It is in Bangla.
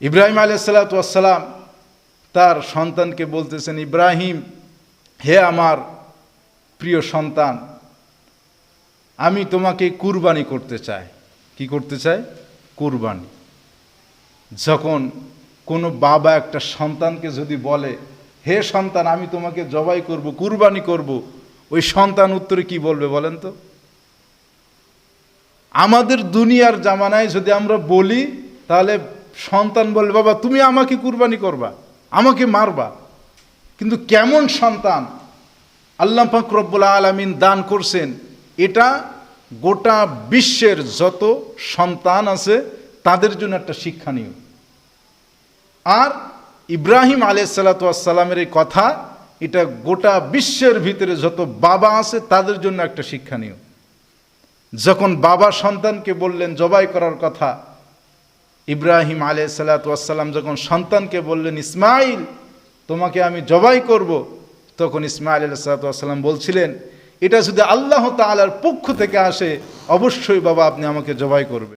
ইব্রাহিম আলাইসাল্লাতাম তার সন্তানকে বলতেছেন, ইব্রাহিম, হে আমার প্রিয় সন্তান, আমি তোমাকে কুরবানি করতে চাই। কি করতে চাই কুরবানি। যখন কোনো বাবা একটা সন্তানকে যদি বলে, হে সন্তান, আমি তোমাকে জবাই করব, কুরবানি করব, ওই সন্তান উত্তরে কি বলবে বলেন তো? আমাদের দুনিয়ার জামানায় যদি আমরা বলি, তাহলে সন্তান বলবে বাবা, তুমি আমাকে কুরবানি করবা, আমাকে মারবা। কিন্তু কেমন সন্তান আল্লাহ ফাকরব্বুল আলমিন দান করছেন, এটা গোটা বিশ্বের যত সন্তান আছে, তাদের জন্য একটা শিক্ষণীয়। আর ইব্রাহিম আলাইসাল্লাতামের এই কথা, এটা গোটা বিশ্বের ভিতরে যত বাবা আছে, তাদের জন্য একটা শিক্ষণীয়। যখন বাবা সন্তানকে বললেন, জবাই করার কথা ইব্রাহিম আলে সালাতাম যখন সন্তানকে বললেন, ইসমাইল, তোমাকে আমি জবাই করব, তখন ইসমাইল আলাইসাল্লাম বলছিলেন, এটা শুধু আল্লাহ তালার পক্ষ থেকে আসে, অবশ্যই বাবা আপনি আমাকে জবাই করবে